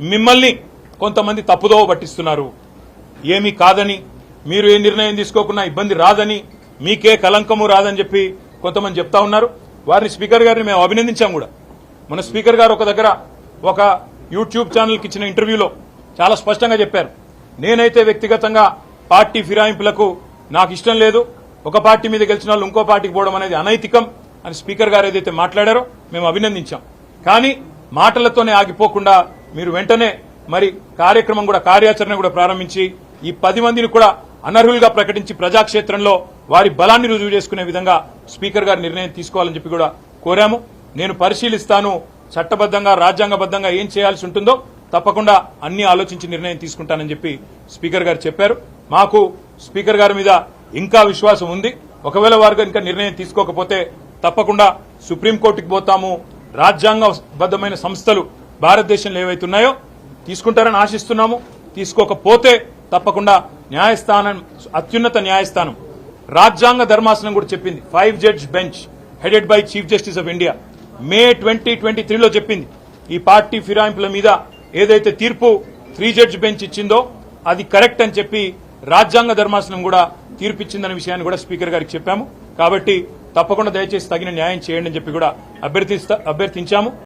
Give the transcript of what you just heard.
మిమ్మల్ని కొంతమంది తప్పుదోవ పట్టిస్తున్నారు. ఏమీ కాదని మీరు ఏ నిర్ణయం తీసుకోకున్నా ఇబ్బంది రాదని మీకే కలంకము రాదని చెప్పి కొంతమంది చెప్తా ఉన్నారు. వారిని స్పీకర్ గారిని మేము అభినందించాం కూడా. మన స్పీకర్ గారు ఒక దగ్గర ఒక యూట్యూబ్ ఛానల్కి ఇచ్చిన ఇంటర్వ్యూలో చాలా స్పష్టంగా చెప్పారు. నేనైతే వ్యక్తిగతంగా పార్టీ ఫిరాయింపులకు నాకు ఇష్టం లేదు. ఒక పార్టీ మీద గెలిచిన వాళ్ళు ఇంకో పార్టీకి పోవడం అనేది అనైతికం అని స్పీకర్ గారు ఏదైతే మాట్లాడారో మేము అభినందించాం. కానీ మాటలతోనే ఆగిపోకుండా మీరు వెంటనే మరి కార్యక్రమం కూడా కార్యాచరణ కూడా ప్రారంభించి ఈ పది మందిని కూడా అనర్హులుగా ప్రకటించి ప్రజాక్షేత్రంలో వారి బలాన్ని రుజువు చేసుకునే విధంగా స్పీకర్ గారు నిర్ణయం తీసుకోవాలని చెప్పి కూడా కోరాము. నేను పరిశీలిస్తాను చట్టబద్దంగా రాజ్యాంగబద్దంగా ఏం చేయాల్సి ఉంటుందో తప్పకుండా అన్ని ఆలోచించి నిర్ణయం తీసుకుంటానని చెప్పి స్పీకర్ గారు చెప్పారు. మాకు స్పీకర్ గారి మీద ఇంకా విశ్వాసం ఉంది. ఒకవేళ వారు కనుక నిర్ణయం తీసుకోకపోతే తప్పకుండా సుప్రీంకోర్టుకి పోతాము. రాజ్యాంగబద్దమైన సంస్థలు భారతదేశంలో ఏవైతున్నాయో తీసుకుంటారని ఆశిస్తున్నాము. తీసుకోకపోతే తప్పకుండా న్యాయస్థానం అత్యున్నత న్యాయస్థానం. రాజ్యాంగ ధర్మాసనం కూడా చెప్పింది. Five judge bench headed by chief justice of India. May twenty twenty త్రీలో చెప్పింది. ఈ పార్టీ ఫిరాయింపుల మీద ఏదైతే తీర్పు త్రీ జడ్జ్ బెంచ్ ఇచ్చిందో అది కరెక్ట్ అని చెప్పి రాజ్యాంగ ధర్మాసనం కూడా తీర్పిచ్చిందనే విషయాన్ని కూడా స్పీకర్ గారికి చెప్పాము. కాబట్టి తప్పకుండా దయచేసి తగిన న్యాయం చేయండి అని చెప్పి కూడా అభ్యర్థిస్తా అభ్యర్థించాము.